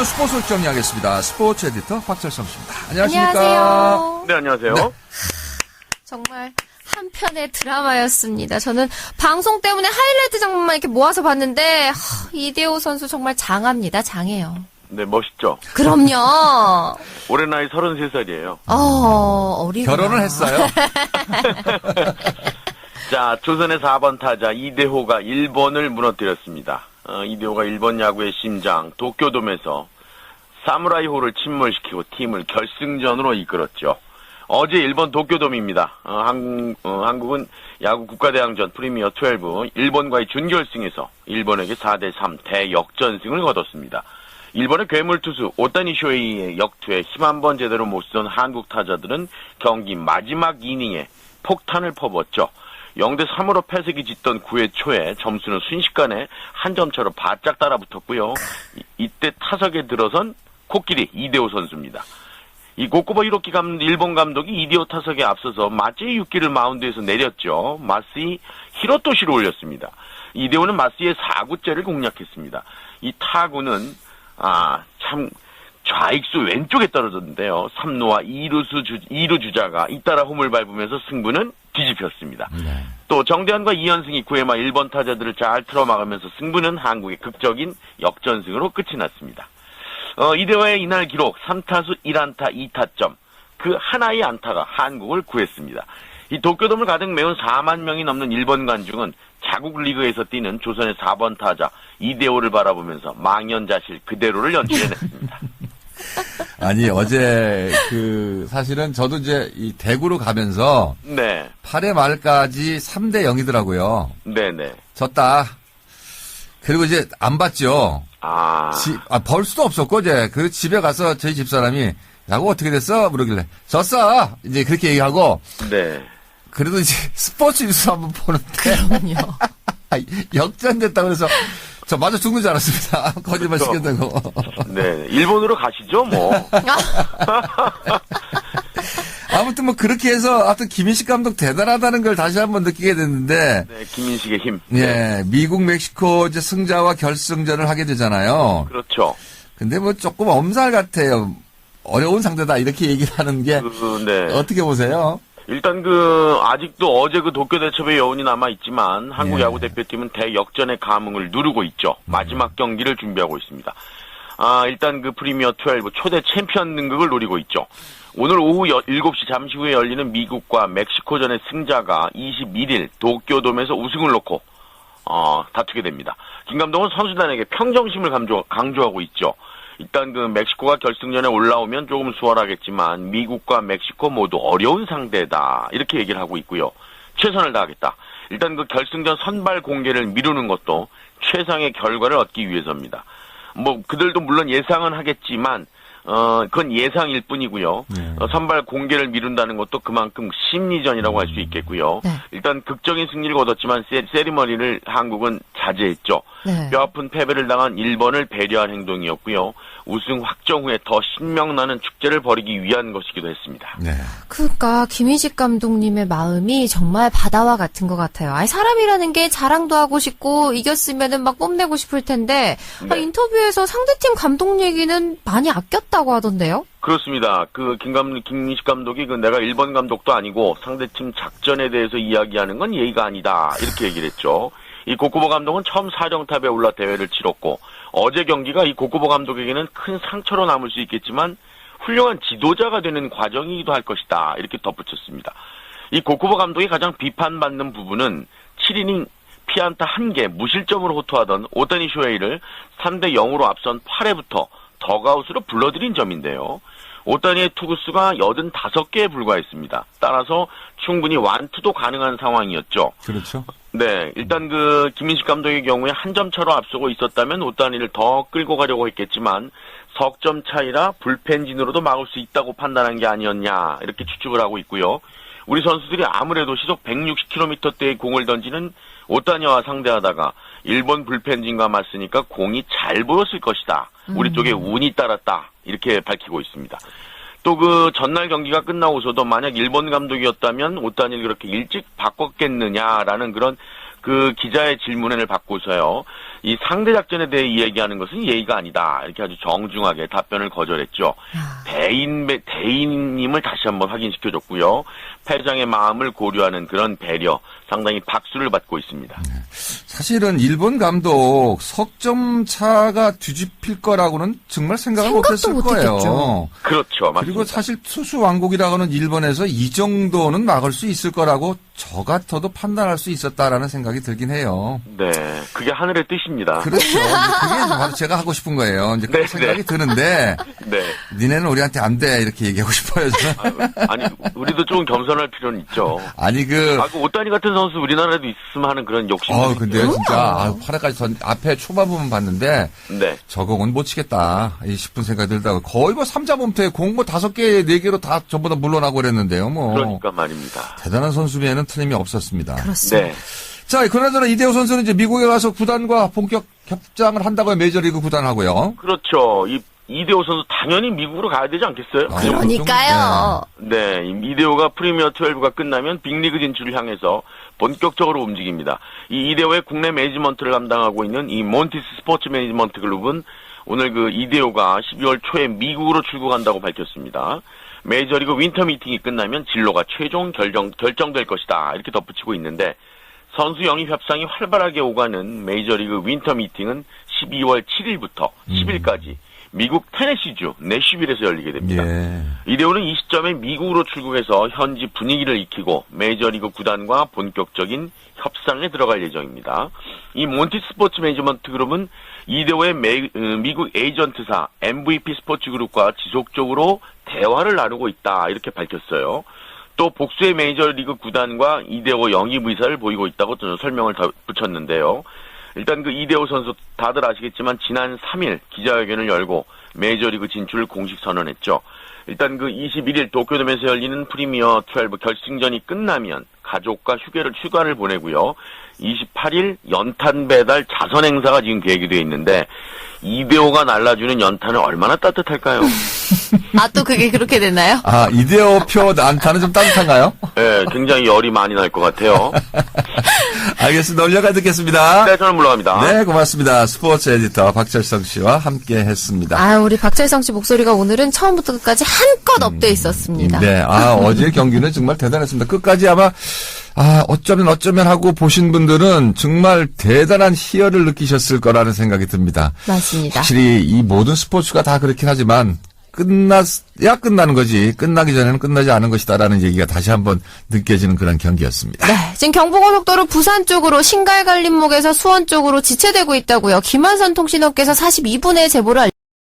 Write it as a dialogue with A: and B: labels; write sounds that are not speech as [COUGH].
A: 주요 스포츠 소식 정리하겠습니다. 스포츠 에디터 박철성 씨입니다. 안녕하십니까?
B: 안녕하세요.
C: 네, 안녕하세요.
A: 네.
B: 정말 한 편의 드라마였습니다. 저는 방송 때문에 하이라이트 장면만 이렇게 모아서 봤는데 하, 이대호 선수 정말 장합니다. 장해요.
C: 네, 멋있죠.
B: 그럼요. [LAUGHS]
C: 올해 나이 33살이에요.
B: 어, 어리구나.
A: 결혼을 했어요. [LAUGHS]
C: 자, 조선의 4번 타자 이대호가 일본을 무너뜨렸습니다. 어, 이대호가 일본 야구의 심장 도쿄돔에서 사무라이호를 침몰시키고 팀을 결승전으로 이끌었죠. 어제 일본 도쿄돔입니다. 어, 한, 어, 한국은 야구 국가대항전 프리미어 12 일본과의 준결승에서 일본에게 4대3 대역전승을 거뒀습니다. 일본의 괴물투수 오타니 쇼이의 역투에 힘 한 번 제대로 못 쓰던 한국 타자들은 경기 마지막 이닝에 폭탄을 퍼붓죠. 0대 3으로 패색이 짙던 9회 초에 점수는 순식간에 한 점 차로 바짝 따라붙었고요. 이- 이때 타석에 들어선 코끼리 이대호 선수입니다. 이 고쿠버 히로키 감, 일본 감독이 이디오 타석에 앞서서 마찌의 6기를 마운드에서 내렸죠. 마스이 히로토시로 올렸습니다. 이대호는 마스이의 4구째를 공략했습니다. 이 타구는 아, 참 좌익수 왼쪽에 떨어졌는데요. 3루와 2루수 주, 2루 주자가 잇따라 홈을 밟으면서 승부는 뒤집혔습니다.
A: 네.
C: 또 정대환과 이현승이 9회 말 1번 타자들을 잘 틀어막으면서 승부는 한국의 극적인 역전승으로 끝이 났습니다. 어, 이대호의 이날 기록 3타수 1안타 2타점 그 하나의 안타가 한국을 구했습니다. 이 도쿄돔을 가득 메운 4만 명이 넘는 일본 관중은 자국 리그에서 뛰는 조선의 4번 타자 이대호를 바라보면서 망연자실 그대로를 연출해냈습니다. [LAUGHS]
A: 아니, 어제 그, 사실은 저도 이제 이 대구로 가면서
C: 네,
A: 8회 말까지 3대 0이더라고요.
C: 네, 네.
A: 졌다. 그리고 이제 안 봤죠.
C: 아,
A: 지, 아, 벌 수도 없었고, 이제. 그 집에 가서 저희 집사람이, 야구 어떻게 됐어? 물으길래, 졌어! 이제 그렇게 얘기하고,
C: 네.
A: 그래도 이제 [LAUGHS] 스포츠 뉴스 한번 보는데,
B: 그럼요. [LAUGHS]
A: 역전됐다고 그래서, 저 맞아 죽는 줄 알았습니다. 거짓말
C: 그렇죠.
A: 시켰다고.
C: 네, 일본으로 가시죠, 뭐. [LAUGHS]
A: 아무튼 뭐 그렇게 해서, 하여튼 김인식 감독 대단하다는 걸 다시 한번 느끼게 됐는데,
C: 네, 김인식의 힘. 네,
A: 예, 미국, 멕시코 이제 승자와 결승전을 하게 되잖아요.
C: 그렇죠.
A: 근데 뭐 조금 엄살 같아요. 어려운 상대다 이렇게 얘기를 하는 게
C: 그, 네.
A: 어떻게 보세요?
C: 일단 그 아직도 어제 그 도쿄 대첩의 여운이 남아 있지만 한국
A: 예.
C: 야구 대표팀은 대역전의 감흥을 누르고 있죠. 마지막 경기를 준비하고 있습니다. 아 일단 그 프리미어 12 초대 챔피언 등극을 노리고 있죠. 오늘 오후 여- 7시 잠시 후에 열리는 미국과 멕시코전의 승자가 21일 도쿄돔에서 우승을 놓고 어, 다투게 됩니다. 김 감독은 선수단에게 평정심을 강조, 강조하고 있죠. 일단 그 멕시코가 결승전에 올라오면 조금 수월하겠지만 미국과 멕시코 모두 어려운 상대다 이렇게 얘기를 하고 있고요. 최선을 다하겠다. 일단 그 결승전 선발 공개를 미루는 것도 최상의 결과를 얻기 위해서입니다. 뭐 그들도 물론 예상은 하겠지만 어 그건 예상일 뿐이고요.
A: 네.
C: 어, 선발 공개를 미룬다는 것도 그만큼 심리전이라고 할 수 있겠고요.
B: 네.
C: 일단 극적인 승리를 거뒀지만 세, 세리머니를 한국은 자제했죠.
B: 네.
C: 뼈아픈 패배를 당한 일본을 배려한 행동이었고요. 우승 확정 후에 더 신명나는 축제를 벌이기 위한 것이기도 했습니다.
A: 네.
B: 그러니까 김인식 감독님의 마음이 정말 바다와 같은 것 같아요. 아니 사람이라는 게 자랑도 하고 싶고 이겼으면은 막 뽐내고 싶을 텐데 아,
C: 네.
B: 인터뷰에서 상대팀 감독 얘기는 많이 아꼈다고 하던데요.
C: 그렇습니다. 그 김감 김민식 감독이 그 내가 일본 감독도 아니고 상대팀 작전에 대해서 이야기하는 건 예의가 아니다 이렇게 얘기를 했죠. 이 고쿠보 감독은 처음 사령탑에 올라 대회를 치렀고 어제 경기가 이 고쿠보 감독에게는 큰 상처로 남을 수 있겠지만 훌륭한 지도자가 되는 과정이기도 할 것이다 이렇게 덧붙였습니다. 이 고쿠보 감독이 가장 비판받는 부분은 7이닝 피안타 1개 무실점으로 호투하던 오타니 쇼헤이를 3대 0으로 앞선 8회부터 더가웃으로 불러들인 점인데요. 오타니의 투구수가 85개에 불과했습니다. 따라서 충분히 완투도 가능한 상황이었죠.
A: 그렇죠.
C: 네, 일단 그 김인식 감독의 경우에 한 점 차로 앞서고 있었다면 오타니를 더 끌고 가려고 했겠지만 석점 차이라 불펜진으로도 막을 수 있다고 판단한 게 아니었냐 이렇게 추측을 하고 있고요. 우리 선수들이 아무래도 시속 160km대의 공을 던지는 오타니와 상대하다가 일본 불펜진과 맞으니까 공이 잘 보였을 것이다. 우리 쪽에 운이 따랐다. 이렇게 밝히고 있습니다. 또 그 전날 경기가 끝나고서도 만약 일본 감독이었다면 오타니를 그렇게 일찍 바꿨겠느냐라는 그런 그 기자의 질문을 받고서요. 이 상대 작전에 대해 이야기하는 것은 예의가 아니다. 이렇게 아주 정중하게 답변을 거절했죠. 대인 대인임을 다시 한번 확인시켜 줬고요. 패장의 마음을 고려하는 그런 배려, 상당히 박수를 받고 있습니다.
A: 사실은 일본 감독 석점 차가 뒤집힐 거라고는 정말 생각을 못했을. 거예요.
C: 그렇죠, 맞습니다.
A: 그리고 사실 투수 왕국이라고는 일본에서 이 정도는 막을 수 있을 거라고 저 같아도 판단할 수 있었다라는 생각이 들긴 해요.
C: 네, 그게 하늘의 뜻 입니다.
A: 그렇죠. [LAUGHS] 이제 그게 바로 제가 하고 싶은 거예요. 이제 그런
C: 네,
A: 생각이
C: 네.
A: 드는데 [LAUGHS]
C: 네.
A: 니네는 우리한테 안 돼 이렇게 얘기하고 싶어요. 저는.
C: 아니, 우리도 좀 겸손할 필요는 있죠.
A: 아니 그
C: 아, 그 오따니 같은 선수 우리나라에도 있으면 하는 그런 욕심이
A: 어, 근데
C: 있어요.
A: 진짜 아, 8회까지 전 앞에 초반 부분 봤는데
C: 네.
A: 저거는 못 치겠다 이 싶은 생각이 들다가 거의 뭐 3자 범퇴 공뭐 다섯 개, 네 개로 다 전부 다 물러나고 그랬는데요. 뭐
C: 그러니까 말입니다.
A: 대단한 선수면은 틀림이 없었습니다.
B: 그렇습니다.
C: 네.
A: 자, 그나저나 이대호 선수는 이제 미국에 가서 구단과 본격 협상을 한다고요. 메이저리그 구단하고요.
C: 그렇죠. 이 이대호 선수 당연히 미국으로 가야 되지 않겠어요?
A: 아,
B: 그러니까요.
C: 네, 이 이대호가 프리미어 12가 끝나면 빅리그 진출을 향해서 본격적으로 움직입니다. 이 이대호의 국내 매니지먼트를 담당하고 있는 이 몬티스 스포츠 매니지먼트 그룹은 오늘 그 이대호가 12월 초에 미국으로 출국한다고 밝혔습니다. 메이저리그 윈터 미팅이 끝나면 진로가 최종 결정, 결정될 것이다. 이렇게 덧붙이고 있는데 선수 영입 협상이 활발하게 오가는 메이저리그 윈터 미팅은 12월 7일부터 10일까지 미국 테네시주 내슈빌에서 열리게 됩니다.
A: 예.
C: 이대호는 이 시점에 미국으로 출국해서 현지 분위기를 익히고 메이저리그 구단과 본격적인 협상에 들어갈 예정입니다. 이 몬티 스포츠 매니지먼트 그룹은 이대호의 매- 어, 미국 에이전트사 MVP 스포츠 그룹과 지속적으로 대화를 나누고 있다 이렇게 밝혔어요. 또 복수의 메이저리그 구단과 이대호 영입 의사를 보이고 있다고 저는 설명을 더 붙였는데요. 일단 그 이대호 선수 다들 아시겠지만 지난 3일 기자회견을 열고 메이저리그 진출을 공식 선언했죠. 일단 그 21일 도쿄돔에서 열리는 프리미어 12 결승전이 끝나면 가족과 휴게를 휴가를 보내고요. 28일 연탄 배달 자선 행사가 지금 계획이 되어 있는데 이대호가 날라주는 연탄은 얼마나 따뜻할까요? [LAUGHS]
B: 아, 또 그게 그렇게 됐나요?
A: 아, 이대호 표 난타는 좀 따뜻한가요?
C: 예, 굉장히 열이 많이 날 것 같아요.
A: 알겠습니다. 올려가 듣겠습니다.
C: 네, 저는 물러갑니다.
A: 네, 고맙습니다. 스포츠 에디터 박철성 씨와 함께 했습니다.
B: 아, 우리 박철성 씨 목소리가 오늘은 처음부터 끝까지 한껏 업돼 있었습니다.
A: 네, 아, 어제 경기는 정말 대단했습니다. 끝까지 아마, 아, 어쩌면 어쩌면 하고 보신 분들은 정말 대단한 희열을 느끼셨을 거라는 생각이 듭니다.
B: 맞습니다.
A: 확실히 이 모든 스포츠가 다 그렇긴 하지만, 끝났야 끝나는 거지, 끝나기 전에는 끝나지 않은 것이다라는 얘기가 다시 한번 느껴지는 그런 경기였습니다.
B: 네, 지금 경부고속도로 부산 쪽으로 신갈갈림목에서 수원 쪽으로 지체되고 있다고요. 김한선 통신업계에서 42분의 제보를